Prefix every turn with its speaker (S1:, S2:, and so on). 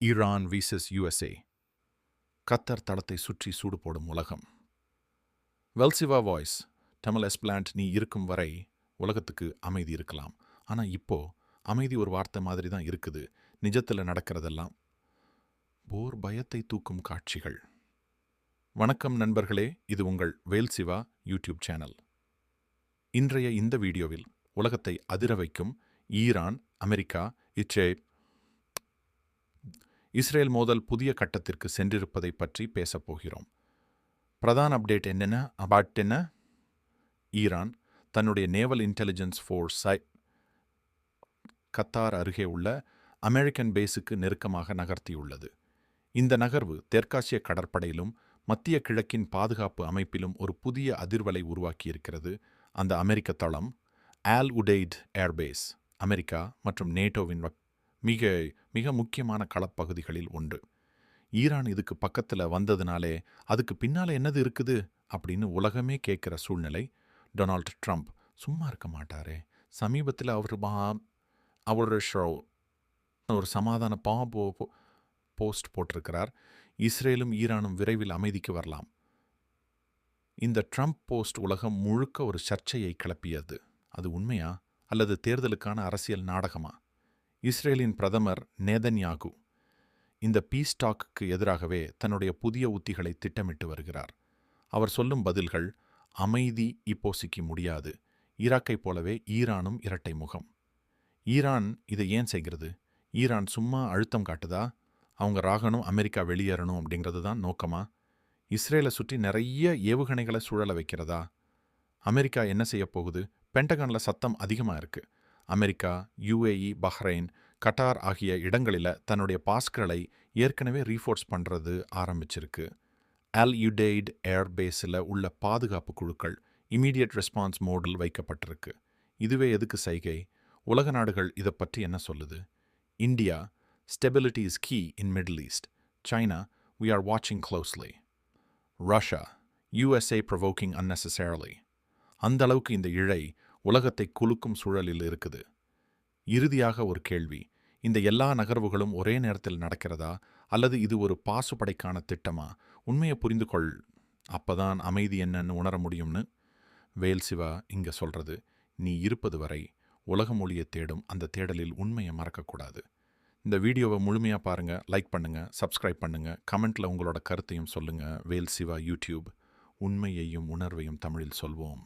S1: Iran versus USA கத்தர் தளத்தை சுற்றி சூடு போடும் உலகம். வெல்சிவா வாய்ஸ் தமிழ் எஸ்பிளான்ட் நீ இருக்கும் வரை உலகத்துக்கு அமைதி இருக்கலாம். ஆனால் இப்போ அமைதி ஒரு வார்த்தை மாதிரி தான் இருக்குது. நிஜத்தில் நடக்கிறதெல்லாம் போர் பயத்தை தூக்கும் காட்சிகள். வணக்கம் நண்பர்களே இது உங்கள் வேல் சிவா யூடியூப் சேனல் இன்றைய இந்த வீடியோவில் உலகத்தை அதிர வைக்கும் ஈரான் அமெரிக்கா இச்சே இஸ்ரேல் மோதல் புதிய கட்டத்திற்கு சென்றிருப்பதை பற்றி பேசப் போகிறோம். பிரதான அப்டேட் என்னென்ன? அபாட் என்ன? ஈரான் தன்னுடைய நேவல் இன்டெலிஜென்ஸ் ஃபோர்ஸ் கத்தார் அருகே உள்ள அமெரிக்கன் பேஸுக்கு நெருக்கமாக நகர்த்தியுள்ளது. இந்த நகர்வு தெற்காசிய கடற்படையிலும் மத்திய கிழக்கின் பாதுகாப்பு அமைப்பிலும் ஒரு புதிய அதிர்வலை உருவாக்கியிருக்கிறது. அந்த அமெரிக்க தளம் ஆல் உடெய்ட் ஏர்பேஸ் அமெரிக்கா மற்றும் நேட்டோவின் மிக மிக முக்கியமான களப்பகுதிகளில் ஒன்று. ஈரான் இதுக்கு பக்கத்தில் வந்ததுனாலே அதுக்கு பின்னால என்னது இருக்குது? அப்படின்னு உலகமே கேட்குற சூழ்நிலை. டொனால்ட் ட்ரம்ப் சும்மா இருக்க மாட்டாரே. சமீபத்தில் அவர் பா அவரோட ஷோ ஒரு சமாதான பா போ- போஸ்ட் போட்டிருக்கிறார். இஸ்ரேலும் ஈரானும் விரைவில் அமைதிக்கு வரலாம். இந்த ட்ரம்ப் போஸ்ட் உலகம் முழுக்க ஒரு சர்ச்சையை கிளப்பியது. அது உண்மையா? அல்லது தேர்தலுக்கான அரசியல் நாடகமா? இஸ்ரேலின் பிரதமர் நேதன்யாகு இந்த பீஸ் டாக்குக்கு எதிராகவே தன்னுடைய புதிய உத்திகளை திட்டமிட்டு வருகிறார். அவர் சொல்லும் பதில்கள் அமைதி இப்போசிக்கு முடியாது. ஈராக்கைப் போலவே ஈரானும் இரட்டை முகம். ஈரான் இதை ஏன் செய்கிறது? ஈரான் சும்மா அழுத்தம் காட்டுதா? அவங்க ராகணும் அமெரிக்கா வெளியேறணும் அப்படிங்கிறது தான் நோக்கமா? இஸ்ரேலை சுற்றி நிறைய ஏவுகணைகளை சுழல வைக்கிறதா? அமெரிக்கா என்ன செய்ய போகுது? பென்டகனில் சத்தம் அதிகமாக இருக்கு. அமெரிக்கா யுஏஇ பஹ்ரைன் கட்டார் ஆகிய இடங்களில் தன்னுடைய பாஸ்களை ஏற்கனவே ரீஃபோர்ஸ் பண்ணுறது ஆரம்பிச்சிருக்கு. அல் யுடெய்ட் ஏர்பேஸில் உள்ள பாதுகாப்பு குழுக்கள் இமீடியட் ரெஸ்பான்ஸ் மோடில் வைக்கப்பட்டிருக்கு. இதுவே எதுக்கு சைகை? உலக நாடுகள் இதை பற்றி என்ன சொல்லுது? India stability is key in middle east. China we are watching closely. Russia USA provoking unnecessarily. அந்த அளவுக்கு இந்த இழை உலகத்தை குலுக்கும் சூழலில் இருக்குது. இறுதியாக ஒரு கேள்வி இந்த எல்லா நகர்வுகளும் ஒரே நேரத்தில் நடக்கிறதா? அல்லது இது ஒரு பாசுபடைக்கான திட்டமா? உண்மையை புரிந்து கொள் அப்பதான் அமைதி என்னன்னு உணர முடியும்னு. வேல் சிவா இங்க சொல்றது நீ இருப்பது வரை உலக மொழியை தேடும் அந்த தேடலில் உண்மையை மறக்கக்கூடாது. இந்த வீடியோவை முழுமையாக பாருங்க லைக் பண்ணுங்க சப்ஸ்கிரைப் பண்ணுங்க கமெண்ட்ல உங்களோட கருத்தையும் சொல்லுங்க. வேல் சிவா யூடியூப் உண்மையையும் உணர்வையும் தமிழில் சொல்வோம்.